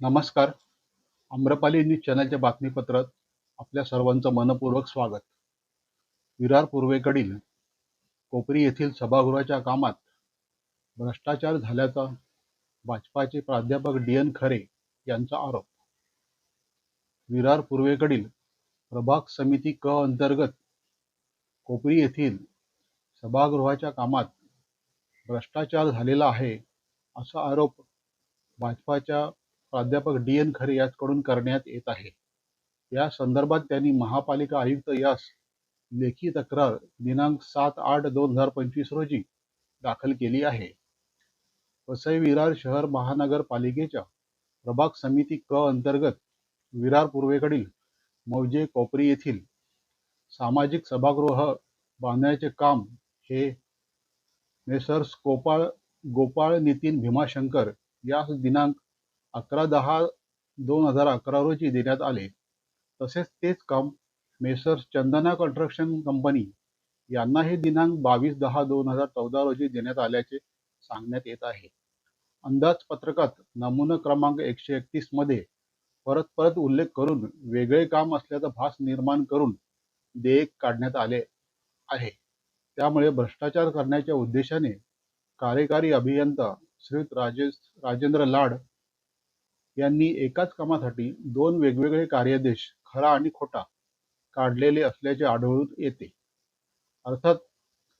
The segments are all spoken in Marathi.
नमस्कार. आम्रपाली न्यूज चॅनलच्या बातमीपत्रात आपल्या सर्वांचं मनपूर्वक स्वागत. विरार पूर्वेकडील कोपरी येथील सभागृहाच्या कामात भ्रष्टाचार झाल्याचा भाजपाचे प्राध्यापक डी एन खरे यांचा आरोप. विरार पूर्वेकडील प्रभाग समिती क अंतर्गत कोपरी येथील सभागृहाच्या कामात भ्रष्टाचार झालेला आहे असा आरोप भाजपाच्या प्राध्यापक डी एन खरे याचकडून करण्यात येत आहे. या संदर्भात त्यांनी महापालिका आयुक्त यास लेखी तक्रार दिनांक सात आठ दोन हजार पंचवीस रोजी दाखल केली आहे. वसई विरार शहर महानगरपालिकेच्या प्रभाग समिती क अंतर्गत विरार पूर्वेकडील मौजे कोपरी येथील सामाजिक सभागृह बांधण्याचे काम हे मेसर्स गोपाळ गोपाळ नितीन भीमाशंकर यास दिनांक अकरा दहा दोन हजार अकरा रोजी देण्यात आले. तसेच तेच काम मेसर्स चंदना कन्स्ट्रक्शन कंपनी यांनाही दिनांक बावीस दहा दोन हजार चौदा रोजी देण्यात आल्याचे सांगण्यात येत आहे. अंदाजपत्रकात नमुना क्रमांक एकशे एकतीसमध्ये परत परत उल्लेख करून वेगळे काम असल्याचा भास निर्माण करून देयक काढण्यात आले आहे. त्यामुळे भ्रष्टाचार करण्याच्या उद्देशाने कार्यकारी अभियंता श्री राजेश राजेंद्र लाड यांनी एकाच कामासाठी दोन वेगवेगळे कार्यादेश खरा आणि खोटा काढलेले असल्याचे आढळून येते. अर्थात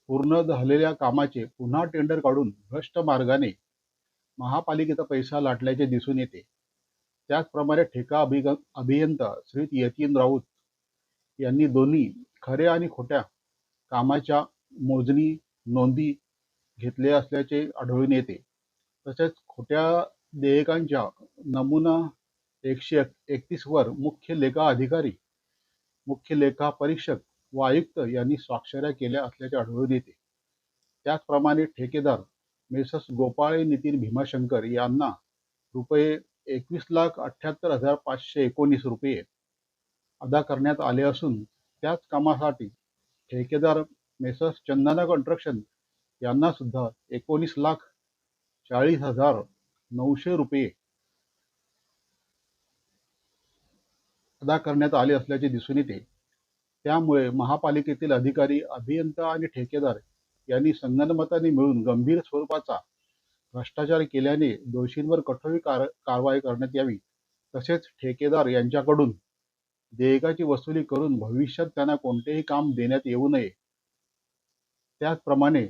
पूर्ण झालेल्या कामाचे पुन्हा टेंडर काढून भ्रष्ट मार्गाने महापालिकेचा पैसा लाटल्याचे दिसून येते. त्याचप्रमाणे ठेका अभिग अभियंता श्री यतीन राऊत यांनी दोन्ही खऱ्या आणि खोट्या कामाच्या मोजणी नोंदी घेतल्या असल्याचे आढळून येते. तसेच खोट्या देयकांच्या नमुना एकशे एकतीस वर मुख्य लेखा अधिकारी मुख्य लेखा परीक्षक व आयुक्त यांनी स्वाक्षऱ्या केल्या असल्याचे आढळून येते. त्याचप्रमाणे ठेकेदार मेसस गोपाळे नितीन भीमाशंकर यांना रुपये एकवीस लाख अठ्ठ्याहत्तर हजार पाचशे एकोणीस रुपये अदा करण्यात आले असून त्याच कामासाठी ठेकेदार मेसस चंदना कॉन्ट्रक्शन यांना सुद्धा एकोणीस लाख चाळीस हजार नऊशे रुपये अदा करण्यात आले असल्याचे दिसून येते. त्यामुळे महापालिकेतील अधिकारी अभियंता आणि ठेकेदार यांनी संगनमताने मिळून गंभीर स्वरूपाचा भ्रष्टाचार केल्याने दोषींवर कठोर कार कारवाई करण्यात यावी. तसेच ठेकेदार यांच्याकडून देयकाची वसुली करून भविष्यात त्यांना कोणतेही काम देण्यात येऊ नये. त्याचप्रमाणे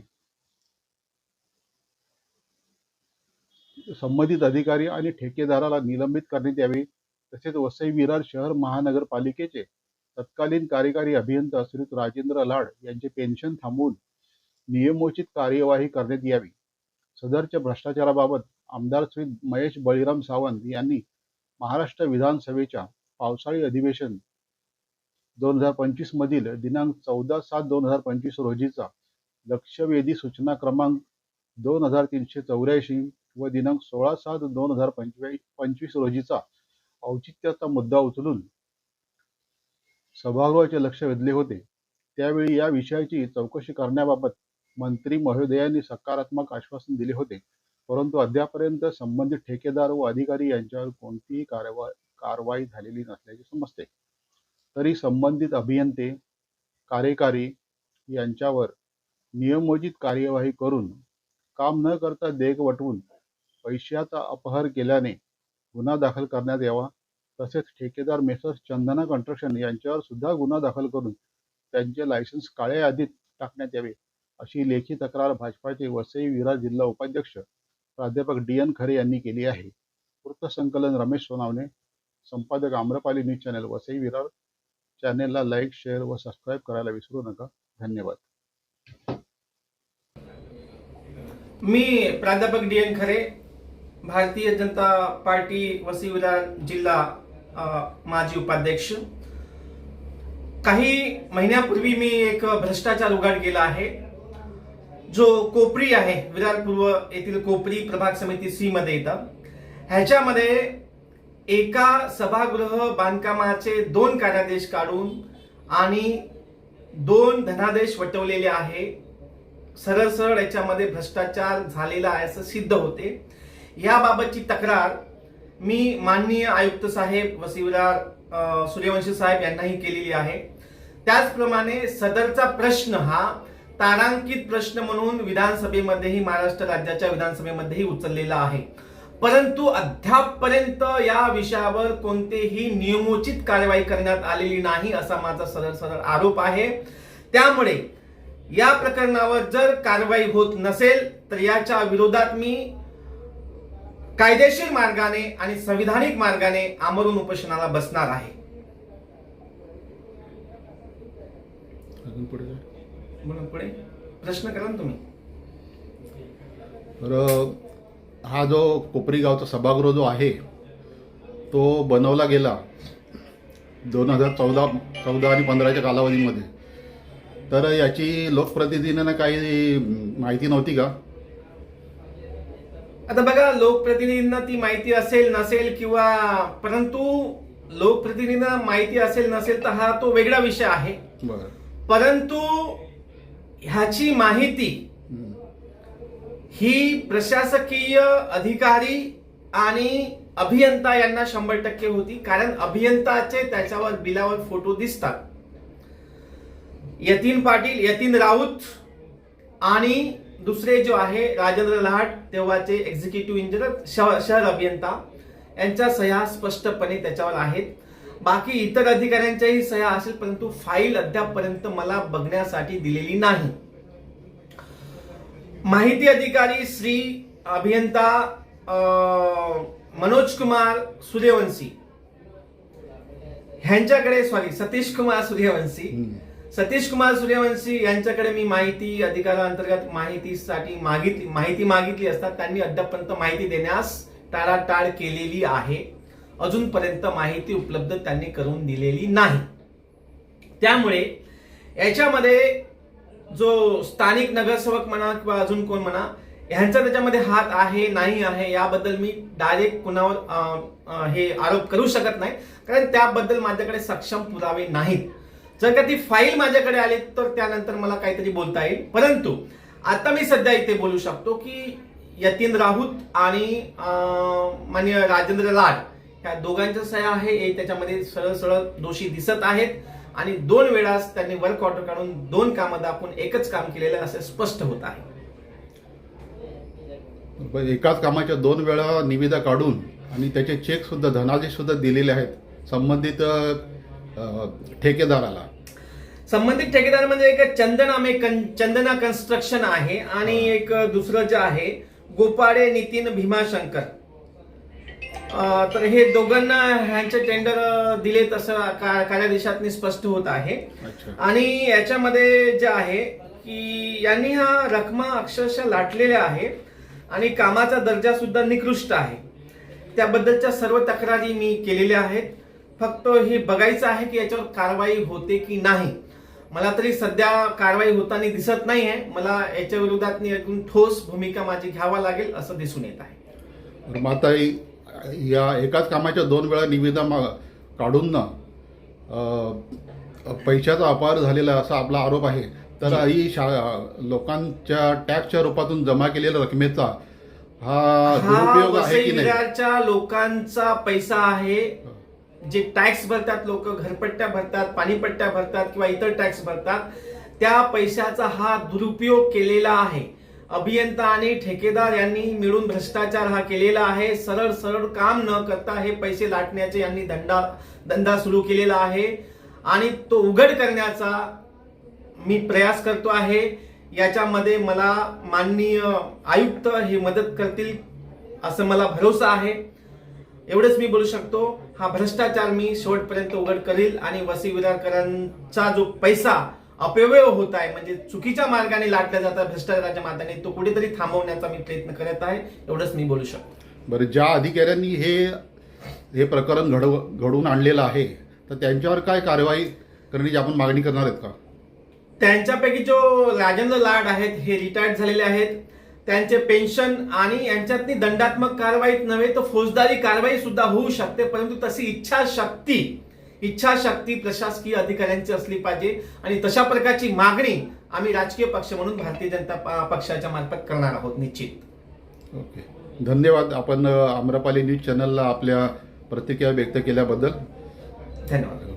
संबंधित अधिकारी आणि ठेकेदाराला निलंबित करण्यात यावे. तसेच वसई विरार शहर महानगरपालिकेचे तत्कालीन कार्यकारी अभियंता श्री राजेंद्र लाड यांचे पेन्शन थांबवून नियमोचित कार्यवाही करण्यात यावी. सदरच्या भ्रष्टाचाराबाबत आमदार श्री महेश बळीराम सावंत यांनी महाराष्ट्र विधानसभेच्या पावसाळी अधिवेशन दोन हजार पंचवीस मधील दिनांक चौदा सात दोन हजार पंचवीस रोजीचा लक्षवेधी सूचना क्रमांक दोन हजार तीनशे चौऱ्याऐंशी व दिनांक सोळा सात दोन हजार पंचवीस पंचवीस रोजीचा औचित्याचा मुद्दा उचलून सभागृहाचे लक्ष वेधले होते. त्यावेळी या विषयाची चौकशी करण्याबाबत मंत्री महोदयांनी सकारात्मक आश्वासन दिले होते. परंतु अद्यापर्यंत संबंधित ठेकेदार व अधिकारी यांच्यावर कोणतीही कारवाई कारवाई झालेली नसल्याचे समजते. तरी संबंधित अभियंते कार्यकारी यांच्यावर नियमोचित कार्यवाही करून काम न करता देयक वटवून पैशाचा अपहार केल्याने गुन्हा दाखल करण्यात यावा. तसेच ठेकेदार मेसर्स चंदना कन्स्ट्रक्शन यांच्यावर सुद्धा गुन्हा दाखल करून त्यांचे लायसन्स काळ्या यादीत टाकण्यात यावे अशी लेखी तक्रार भाजपाचे वसई विरार जिल्हा उपाध्यक्ष प्राध्यापक डी एन खरे यांनी केली आहे. वृत्तसंकलन रमेश सोनावणे संपादक आम्रपाली न्यूज चॅनल वसई विरार. चॅनेलला लाईक शेअर व सबस्क्राईब करायला विसरू नका. धन्यवाद. मी प्राध्यापक डी एन खरे भारतीय जनता पार्टी वसी विरार जिल्हा माजी उपाध्यक्ष. काही महिन्यापूर्वी मी एक भ्रष्टाचार उघड केला आहे. जो कोपरी आहे विरार पूर्व येथील कोपरी प्रभाग समिती सी मध्ये येतं. ह्याच्यामध्ये एका सभागृह बांधकामाचे दोन कार्यादेश काढून आणि दोन धनादेश वटवलेले आहे. सरळ सरळ याच्यामध्ये भ्रष्टाचार झालेला आहे असं सिद्ध होते. याबाबतची तक्रार मी माननीय आयुक्त साहेब वसिवरार सूर्यवंशी साहेब यांनाही केलेली आहे. त्याचप्रमाणे सदरचा प्रश्न हा तारांकित प्रश्न म्हणून विधानसभेमध्येही महाराष्ट्र राज्याच्या विधानसभेमध्येही उचललेला आहे. परंतु अद्यापपर्यंत या विषयावर कोणतेही नियमोचित कारवाई करण्यात आलेली नाही असा माझा सरळ सरळ आरोप आहे. त्यामुळे या प्रकरणावर जर कारवाई होत नसेल तर याच्या विरोधात मी कायदेशीर मार्गाने आणि संविधानिक मार्गाने आमरण उपोषणाला बसणार आहे. पुढे प्रश्न करा ना तुम्ही. तर हा जो कोपरी गावचा सभागृह जो आहे तो बनवला गेला दोन हजार चौदा चौदा आणि पंधराच्या कालावधीमध्ये. तर याची लोकप्रतिनिधींना काही माहिती नव्हती का? आता बघा लोकप्रतिनिधींना ती माहिती असेल नसेल किंवा परंतु लोकप्रतिनिधींना माहिती असेल नसेल तर हा तो वेगळा विषय आहे. परंतु ह्याची माहिती हं. ही प्रशासकीय अधिकारी आणि अभियंता यांना शंभर टक्के होती कारण अभियंताचे त्याच्यावर बिलावर फोटो दिसतात. यतीन पाटील यतीन राऊत आणि दुसरे जो आहे राजेंद्र लहाट तेव्हाचे एक्झिक्युटिव्ह इंजिनियर शहर अभियंता. यांच्या सह्या स्पष्टपणे त्याच्यावर आहेत. बाकी इतर अधिकाऱ्यांच्याही सह्या असेल परंतु फाईल अद्यापपर्यंत मला बघण्यासाठी दिलेली नाही. माहिती अधिकारी श्री अभियंता अं, मनोज कुमार सूर्यवंशी. ह्यांच्याकडे सॉरी सतीश कुमार सूर्यवंशी. सतीश कुमार सूर्यवंशी यांच्याकडे मी माहिती अधिकाराअंतर्गत माहितीसाठी मागितली माहिती मागितली असता त्यांनी अद्यापर्यंत माहिती देण्यास टाळाटाळ केलेली आहे. अजूनपर्यंत माहिती उपलब्ध त्यांनी करून दिलेली नाही. त्यामुळे याच्यामध्ये जो स्थानिक नगरसेवक म्हणा किंवा अजून कोण म्हणा ह्यांचा त्याच्यामध्ये हात आहे नाही आहे याबद्दल मी डायरेक्ट कुणावर हे आरोप करू शकत नाही. कारण त्याबद्दल माझ्याकडे सक्षम पुरावे नाहीत. जर का ती फाईल माझ्याकडे आली तर त्यानंतर मला काहीतरी बोलता येईल. परंतु आता मी सध्या इथे बोलू शकतो की यतीन राऊत आणि अं, माननीय राजेंद्र लाड ह्या दोघांच्या सह्या आहे. हे त्याच्यामध्ये सरळ सरळ दोषी दिसत आहेत. आणि दोन वेळास त्यांनी वर्क ऑर्डर काढून दोन कामं दाखवून एकच काम केलेलं आहे असे स्पष्ट होत आहे. पण एकाच कामाच्या दोन वेळा निविदा काढून आणि त्याचे चेक सुद्धा धनादेश सुद्धा दिलेले आहेत. संबंधित ठेकेदाराला. संबंधित ठेकेदार म्हणजे एक चंदना चंदना कन्स्ट्रक्शन आहे आणि एक दुसरं जे आहे गोपाडे नितीन भीमाशंकर. तर हे दोघांना ह्यांचे टेंडर दिले तसं कार्यादेशात स्पष्ट होत आहे. आणि याच्यामध्ये जे आहे की यांनी हा रकमा अक्षरशः लाटलेल्या आहे आणि कामाचा दर्जा सुद्धा निकृष्ट आहे. त्याबद्दलच्या सर्व तक्रारी मी केलेल्या आहेत. फक्त हे बघायचं आहे की याच्यावर कारवाई होते की नाही. मला तरी सध्या कारवाई होताना दिसत नाही आहे मला याच्या विरोधात एकूण ठोस भूमिका माझी घ्यावा लागेल असं दिसून येत आहे. इ- या एकाच कामाच्या दोन वेळा निविदा मा- काढून पैशाचा अपार झालेला असा आपला आरोप आहे. तर ही शा लोकांच्या टॅक्सच्या रूपातून जमा केलेल्या रकमेचा हा दुरुपयोग आहे की नाही? लोकांचा पैसा आहे. जे टॅक्स भरतात लोक घरपट्ट्या भरतात पाणीपट्ट्या भरतात किंवा इतर टॅक्स भरतात त्या पैशाचा हा दुरुपयोग केलेला आहे. अभियंता आणि ठेकेदार यांनी मिळून भ्रष्टाचार हा केलेला आहे. सरळ सरळ काम न करता हे पैसे लाटण्याचे यांनी धंदा धंदा सुरू केलेला आहे. आणि तो उघड करण्याचा मी प्रयास करतो आहे. याच्यामध्ये मला माननीय आयुक्त हे मदत करतील असं मला भरोसा आहे. एवढंच मी बोलू शकतो हा भ्रष्टाचार मी शेवटपर्यंत उघड करील आणि वसी विरारकरांचा जो पैसा अपव्यय होत आहे म्हणजे चुकीच्या मार्गाने लाटल्या जातात भ्रष्टाचाराच्या मार्गाने तो कुठेतरी थांबवण्याचा मी प्रयत्न करत आहे एवढंच मी बोलू शकतो. बरं ज्या अधिकाऱ्यांनी हे हे प्रकरण घडव घडवून आणलेलं आहे तर त्यांच्यावर काय कारवाई करण्याची आपण मागणी करणार आहेत का? त्यांच्यापैकी जो राजेंद्र लाड आहेत हे रिटायर्ड झालेले आहेत. त्यांचे पेन्शन आणि यांच्यातनी दंडात्मक कारवाईत नव्हे तर फौजदारी कारवाई सुद्धा होऊ शकते परंतु तशी इच्छाशक्ती इच्छाशक्ती प्रशासकीय अधिकाऱ्यांची असली पाहिजे आणि तशा प्रकारची मागणी आम्ही राजकीय पक्ष म्हणून भारतीय जनता पक्षाच्या मार्फत करणार आहोत निश्चित. ओके. धन्यवाद. आपण आम्रपाली न्यूज चॅनलला आपल्या प्रतिक्रिया व्यक्त केल्याबद्दल. धन्यवाद.